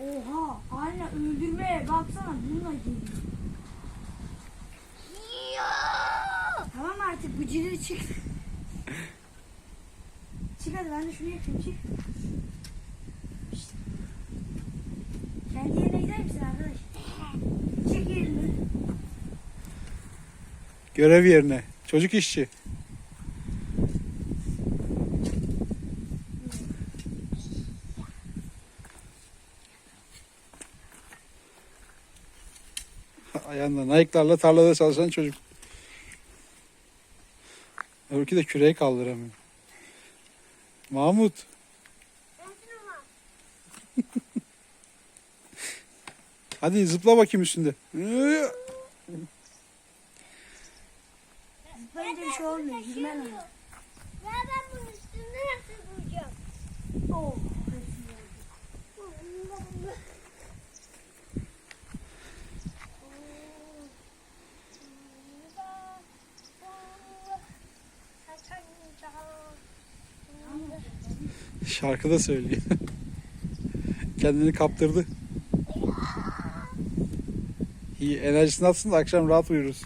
Oha anne öldürmeye baksana bununla geliyor. Tamam artık bu cileri çık. çık hadi ben de şunu yapayım çık. Şşt. Kendi yerine gider misin arkadaş? Çek elini. Görev yerine. Çocuk işçi. Ayağında Nike'larla tarlada çalışan çocuk. Öbürkü de küreği kaldıramıyor. Mahmut. Hadi zıpla bakayım üstünde. Zıplayınca bir şey olmuyor. Girmen lazım. Şarkı da söylüyor. Kendini kaptırdı. İyi enerjisini atsın da akşam rahat uyuruz.